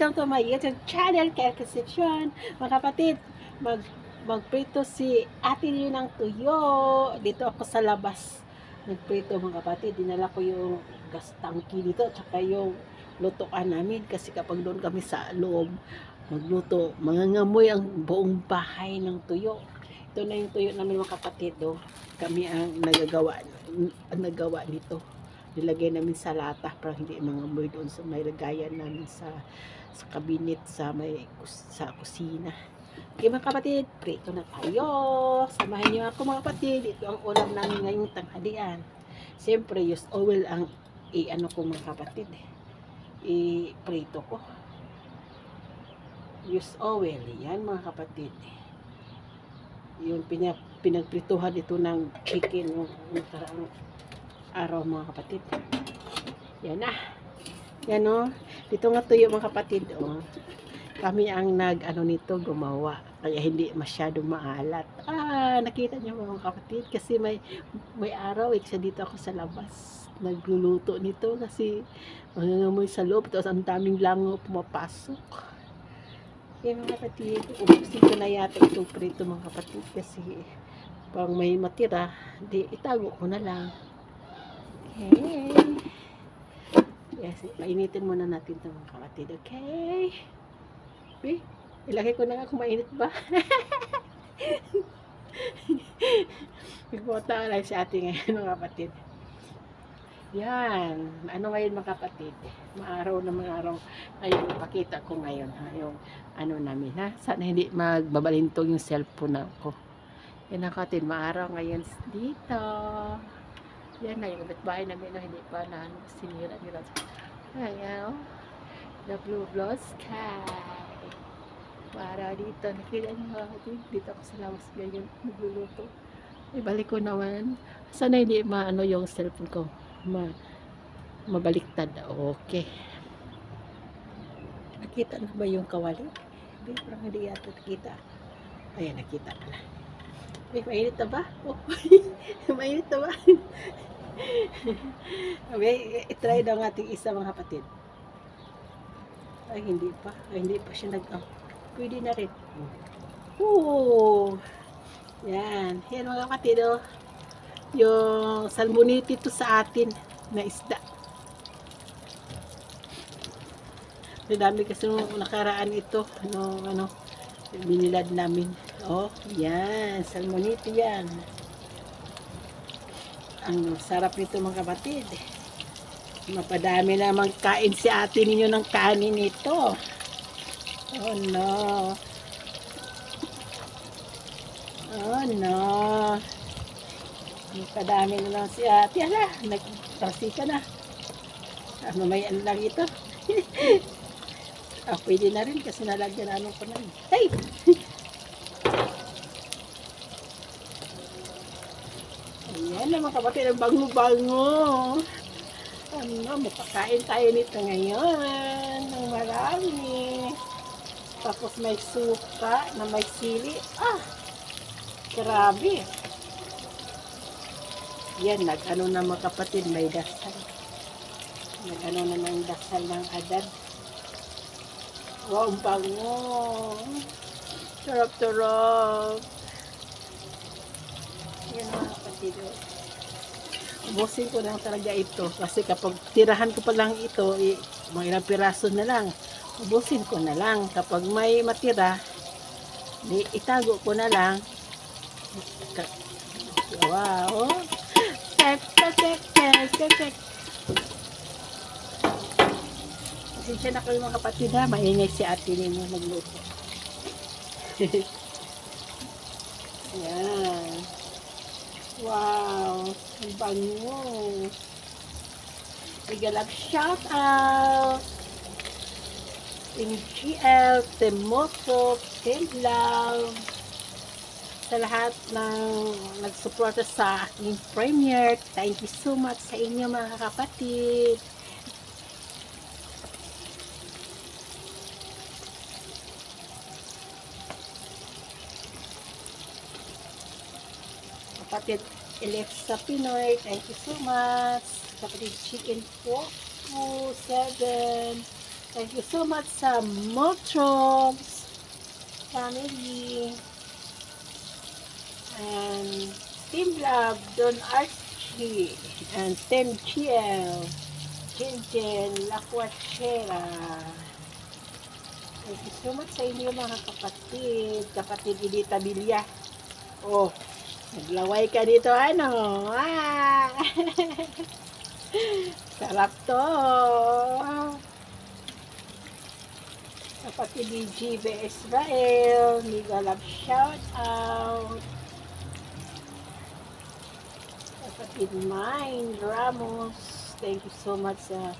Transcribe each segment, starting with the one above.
welcome to my YouTube channel, Kaya Concepcion. Mga kapatid, mag magprito si ate niyo ng tuyo. Dito ako sa labas. Nagprito mga kapatid, dinala ko yung gas tangki dito, tsaka yung lutuan namin. Kasi kapag doon kami sa loob, magluto, mangangamoy ang buong bahay ng tuyo. Ito na yung tuyo namin mga kapatid. Oh. Kami ang nagagawa, ang nagawa nito nilagay namin sa lata para hindi mangamoy doon sa may lagayan namin sa sa cabinet sa may sa kusina. Okay mga kapatid, prito na tayo. Samahan niyo ako mga kapatid. Ito ang ulam namin ngayong tanghalian. Siyempre, use oil ang i-ano ko mga kapatid. I-prito ko. Use oil. Yan mga kapatid. Yung pinag pinagprituhan ito ng chicken yung nakaraang araw mga kapatid. Yan na. Yan o. Dito nga tuyo mga kapatid. O. Kami ang nag ano nito gumawa. Kaya hindi masyadong maalat. Ah, nakita niyo mga kapatid kasi may may araw eh, kasi dito ako sa labas. Nagluluto nito kasi mangangamoy sa loob tapos ang daming langaw pumapasok. Yan mga kapatid, ubusin ko na yata itong prito mga kapatid kasi pang may matira, di itago ko na lang. Okay. Yes, painitin muna natin ito mga kapatid. Okay. Be, ilagay ko na nga kung mainit ba. Nagpunta lang si ate ngayon mga kapatid. Yan. Ano ngayon mga kapatid? Maaraw na mga araw. Ngayon, ipakita ko ngayon ha, yung ano namin ha. Sana hindi magbabalintong yung cellphone ako. Yan ang kapatid, maaraw ngayon dito. Yan na yung bahay namin na hindi pa na sinira nila. Ayan, oh. The blue blue sky. Para dito, nakita ako dito ako sa lawas ngayon, nagluluto. Ibalik ko naman. Sana hindi maano yung cellphone ko. Ma mabaliktad. Okay. Nakita na ba yung kawali? Hindi, parang hindi yata nakita. Ayan, nakita pala. May mainit na ba? Oh, mainit na ba? okay, try daw ng ating isa mga kapatid. Ay, hindi pa. Ay, hindi pa siya nag... Oh, pwede na rin. Oo. Yan. Yan mga kapatid, oh. Yung salmoniti to sa atin na isda. Ang dami kasi nung nakaraan ito. Ano, ano, binilad namin. Oh, yan. Salmoniti yan. Ang sarap nito mga kapatid. Mapadami naman kain si ate ninyo ng kanin nito. Oh no. Oh no. Mapadami na lang si ate. Hala, nagtasi ka na. Ah, mamayan lang ito. ah, pwede na rin kasi nalagyan namin ko na. Hey! Na mga kapatid, ang bango-bango. Ano, mapakain tayo nito ngayon. Ng marami. Tapos may suka na may sili. Ah! Grabe. Yan, nag-ano na mga kapatid, may dasal. Nag-ano na ng dasal ng adad. Wow, ang bango. Sarap-sarap. Yan mga kapatid. oh. Ubusin ko lang talaga ito. Kasi kapag tirahan ko pa lang ito, eh, mga ilang piraso na lang. Ubusin ko na lang. Kapag may matira, di, itago ko na lang. Wow. Tek, tek, tek, tek, tek. Pasensya na kayo mga kapatid ha. Maingay si ate ninyo magluto. Yan. Wow, ang bango. Bigyan lang shout out. Team GL, Team Moto, Team Love, sa lahat ng nagsuporta sa aking premiere. Thank you so much sa inyo mga kapatid. Kapatid Elef sa Pinoy, thank you so much. Kapatid Chicken po, 7. Thank you so much sa Motrobs family. And Team Love, Don Archie, and Tim Chiel, Jinjin, Lakwachera. Thank you so much sa inyo mga kapatid. Kapatid Edita Bilya. Oh, naglaway ka dito ano. Ah! Sarap to. Kapatid ni GB Israel. Mega love shout out. Kapatid Mind Ramos. Thank you so much sa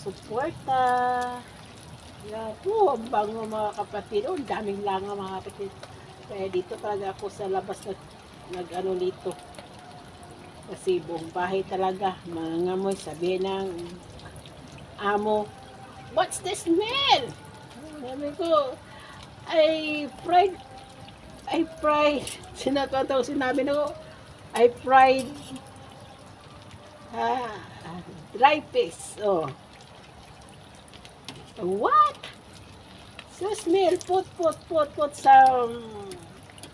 suporta. Yan. Oh, ang bango mga kapatid. Oh, daming langa mga kapatid. Kaya dito talaga ako sa labas nag, nag ano dito. Kasi buong bahay talaga. Mga ngamoy, sabi ng amo, What's the smell? Sabi ko, I fried, I fried, sinakataw sinabi na ko, I fried, ah, dry fish. Oh. What? So smell, put, put, put, put some,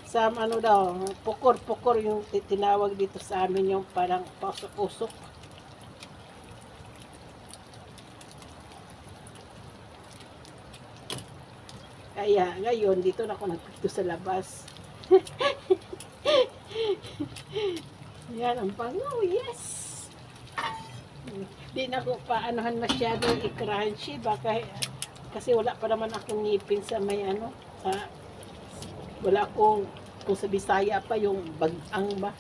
some ano daw, pukor, pukor yung ti- tinawag dito sa amin yung parang pasok-usok. Kaya ngayon, dito na ako nagpito sa labas. Yan, ang pango, yes! Di na ako paanohan masyado i-crunchy, baka kasi wala pa naman akong ngipin sa may ano, sa, wala akong, kung sa Bisaya pa yung bagang ba.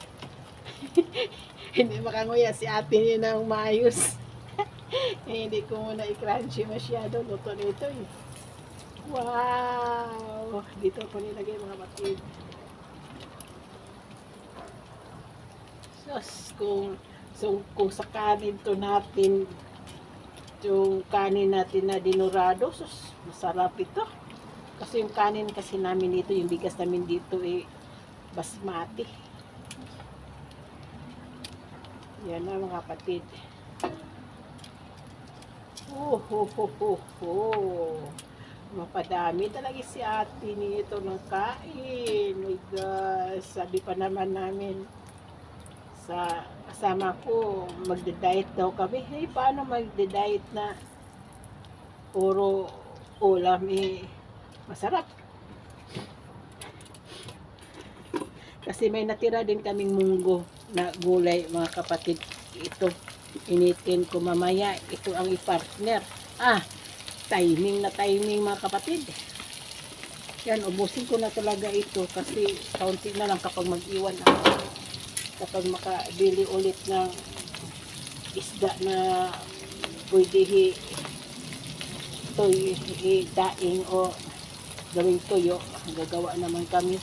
hindi makanguya si ate niya ng maayos. eh, hindi ko muna i-crunchy masyado, luto nito eh. Wow! Dito ko nilagay mga batid. Sus, kung, so, kung sa kanin to natin, yung kanin natin na dinurado, sus, masarap ito. Kasi yung kanin kasi namin dito, yung bigas namin dito eh, basmati. Yan na mga kapatid. Oh, ho, ho, ho, ho. Mapadami talaga si ate nito ng kain. My gosh, sabi pa naman namin sa kasama ko, magde-diet daw kami. Hey, paano magde-diet na puro ulam eh, masarap. Kasi may natira din kaming munggo na gulay mga kapatid. Ito, initin ko mamaya. Ito ang i-partner. Ah, timing na timing mga kapatid. Yan, ubusin ko na talaga ito kasi kaunti na lang kapag mag-iwan ako. Kapag makabili ulit ng isda na pwede toy, daing o gawing tuyo. Gagawa naman kami.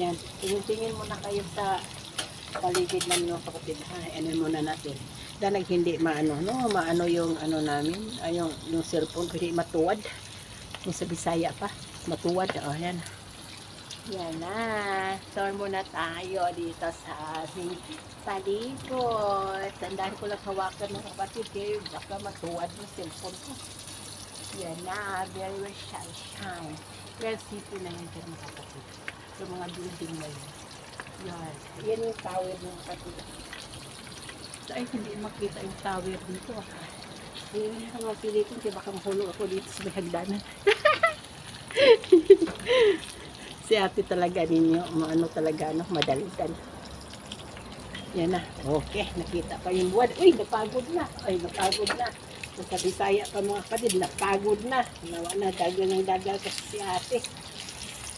Yan, tingin-tingin muna kayo sa paligid namin mga kapatid. Ha, ano muna natin dalag hindi maano no maano yung ano namin ay yung yung cellphone hindi matuwad yung sa Bisaya pa matuwad oh yan yan na. Turn muna tayo dito sa ating paligod tandaan ko lang hawakan ng kapatid eh baka matuwad yung cellphone ko. Yan na. Very well shine shine. Well city na yan dyan mga kapatid. Yung mga building na yun. Yan. Yan yung tower ng kapatid. Ay hindi makita yung tower dito. Ayun, ang mga pili ko, kaya baka mahulog ako dito sa may hagdanan. si ate talaga ninyo, maano talaga, no, madalitan. Yan na, okay, nakita pa yung buwan. Uy, napagod na. Ay, napagod na. Sa Bisaya pa mga kapatid, napagod na. Nawa na, dagal ng dagal kasi si ate.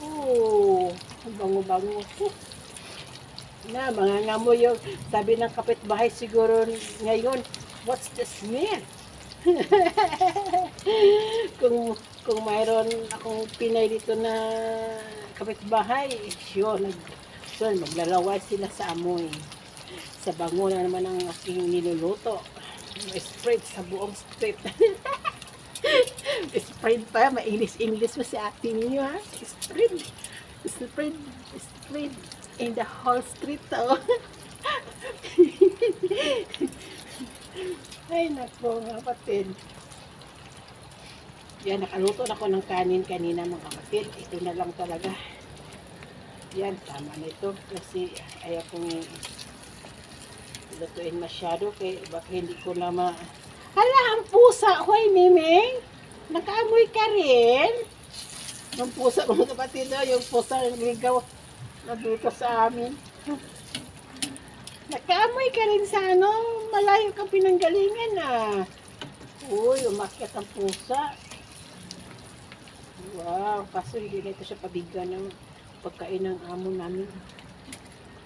Oo, ang bango-bango. Uh, na mga ngamo yung sabi ng kapitbahay siguro ngayon what's the smell kung kung mayroon akong pinay dito na kapitbahay yun nag so, maglalaway sila sa amoy sa bango na naman ang aking niluluto spread sa buong street spread pa mainis English mo si ate niyo ha spread spread spread in the whole street oh. Ay, nako, kapatid. Yan, nakaluto na ako ng kanin kanina mga kapatid. Ito na lang talaga. Yan, tama na ito. Kasi ayaw kong lutuin masyado. Kaya baka hindi ko na ma... Hala, ang pusa! Hoy, Miming! Nakaamoy ka rin? Yung pusa, mga kapatid, oh, yung pusa ligaw na dito sa amin. Nakaamoy ka rin sa ano, malayo kang pinanggalingan ah. Uy, umakyat ang pusa. Wow, kaso hindi na ito siya pabigyan ng pagkain ng amo namin.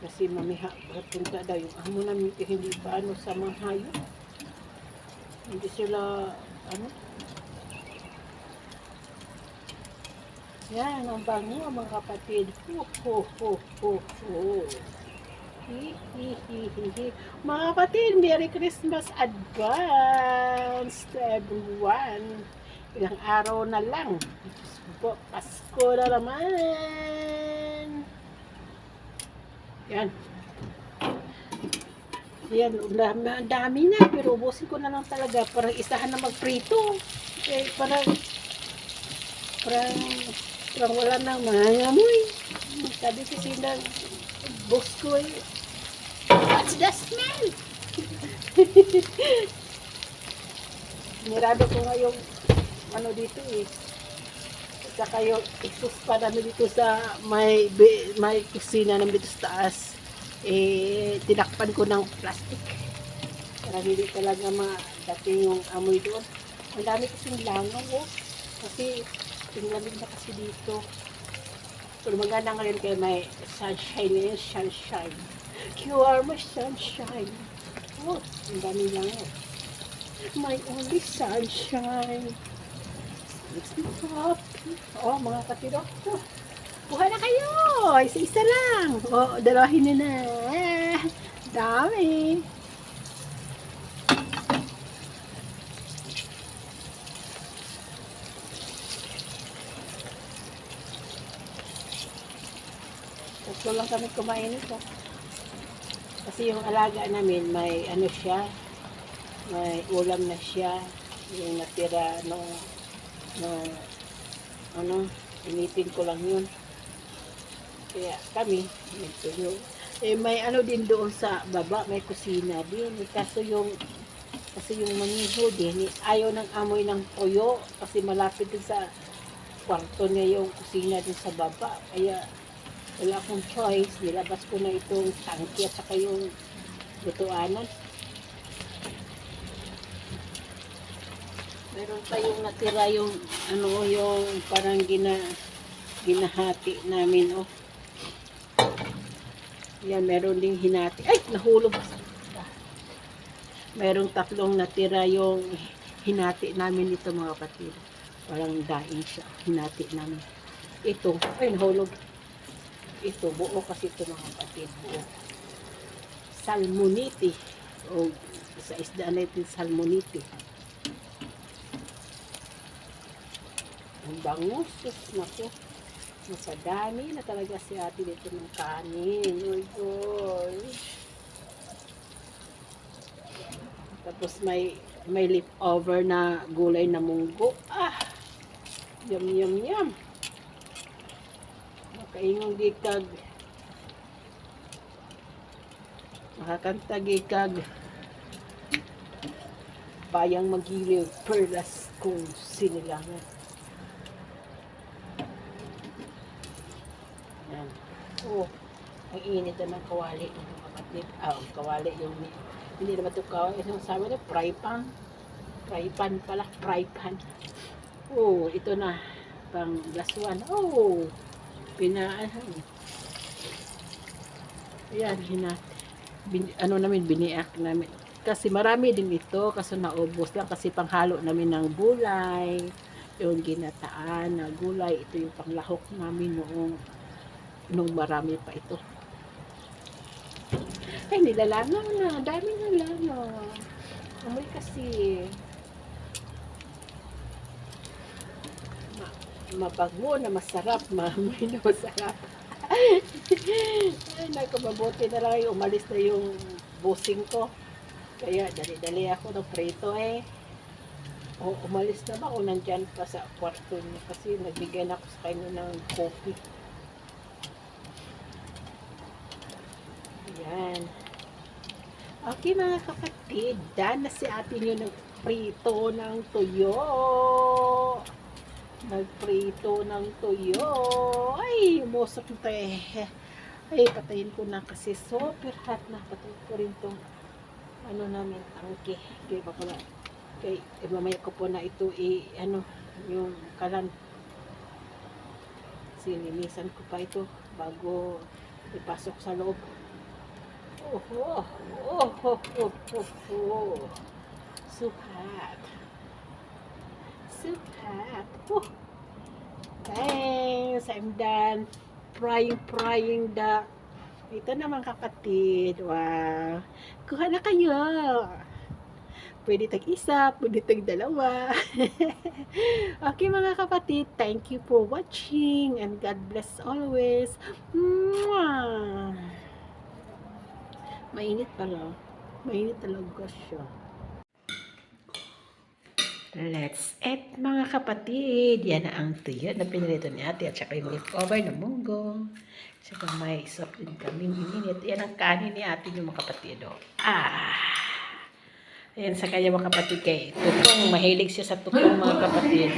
Kasi mamiha, punta daw yung amo namin kaya hindi pa ano sa mga hayop. Hindi sila, ano, Yan, ang bango mga kapatid. Ho, ho, ho, ho, ho. Hi, hi, hi, hi, hi. Mga kapatid, Merry Christmas advance to everyone. Ilang araw na lang. Po, Pasko na naman. Yan. Yan, ang dami na. Pero ubusin ko na lang talaga. Parang isahan na magprito. Eh, parang parang parang wala nang mangangamoy. Sabi kasi ng boss ko eh, what's the smell? Mirado ko nga yung ano dito eh. Saka yung exhaust pa namin dito sa may, may kusina namin dito sa taas. Eh, tinakpan ko ng plastic. Para hindi talaga madating yung amoy doon. Ang dami kasing langaw oh. Kasi tinglamig na kasi dito. Pero maganda nga rin kaya may sunshine ngayon, sunshine. You are my sunshine. Oh, ang dami lang. My only sunshine. Oh, mga katiro. Oh, Kuha na kayo! Isa-isa lang. Oh, dalahin na. Ah, dami. Tatlo lang kami kumain nito. Kasi yung alaga namin, may ano siya, may ulam na siya, yung natira no, no ano, initin ko lang yun. Kaya kami, yung, eh, may ano din doon sa baba, may kusina din. Eh, Kaso yung, kasi yung maniho din, eh, ayaw ng amoy ng toyo, kasi malapit din sa kwarto niya yung kusina din sa baba. Kaya, wala akong choice. Nilabas ko na itong tangki at saka yung lutuanan. Meron pa yung natira yung ano yung parang gina ginahati namin oh. Yan, meron ding hinati. Ay, nahulog. Merong tatlong natira yung hinati namin ito mga kapatid. Parang daing siya. Hinati namin. Ito, ay nahulog ito, buo kasi ito mga kapatid, buo. Salmoniti. O sa isda natin, salmoniti. Ang bango, sus, naku. Nasa dami na talaga si ate dito ng kanin. Uy, gosh. Tapos may may leftover na gulay na munggo. Ah! Yum, yum, yum. Kaingong gikag makakanta gikag bayang magiliw perlas kung sinilangan. Yan. Oh, ang init na ng kawali ng kapatid. Ah, ang kawali yung hindi naman ito kawali. Yung sabi na, fry pan. Fry pan pala, fry pan. Oh, ito na. Pang last one. Oh, pina yan hina bin, ano namin biniak namin kasi marami din ito kasi naubos lang kasi panghalo namin ng gulay yung ginataan na gulay ito yung panglahok namin noong nung marami pa ito ay nilalangaw na dami na amoy kasi mabago na masarap, maamoy na masarap. Ay, naku, na lang yung umalis na yung busing ko. Kaya dali-dali ako ng prito eh. O, umalis na ba o nandyan pa sa kwarto niya kasi nagbigay na ako sa kanya ng coffee. Yan. Okay mga kapatid, dan na si ate nyo nagprito ng tuyo. Nagprito ng tuyo. Ay, umusok ito eh. Ay, patayin ko na kasi super hot na. Patayin ko rin tong ano namin, tangke. Kaya pa pala. Kaya eh, mamaya ko po na ito i ano, yung kalan. Sininisan ko pa ito bago ipasok sa loob. Oh, oh, oh, oh, oh, oh, oh. So hot. Oh. Thanks, I'm done frying, frying the ito naman kapatid. Wow. Kuha na kayo. Pwede tag isa, pwede tag dalawa. okay mga kapatid, thank you for watching and God bless always. Mwah! Mainit pala. Mainit talaga siya. Let's eat mga kapatid. Yan na ang tuyo na pinilito ni ate at saka yung leftover na munggo. Saka may soft din kami ininit. Yan ang kanin ni ate yung mga kapatid. Oh. Ah! Ayan sa kanya mga kapatid kay Tutong. Mahilig siya sa tutong mga kapatid.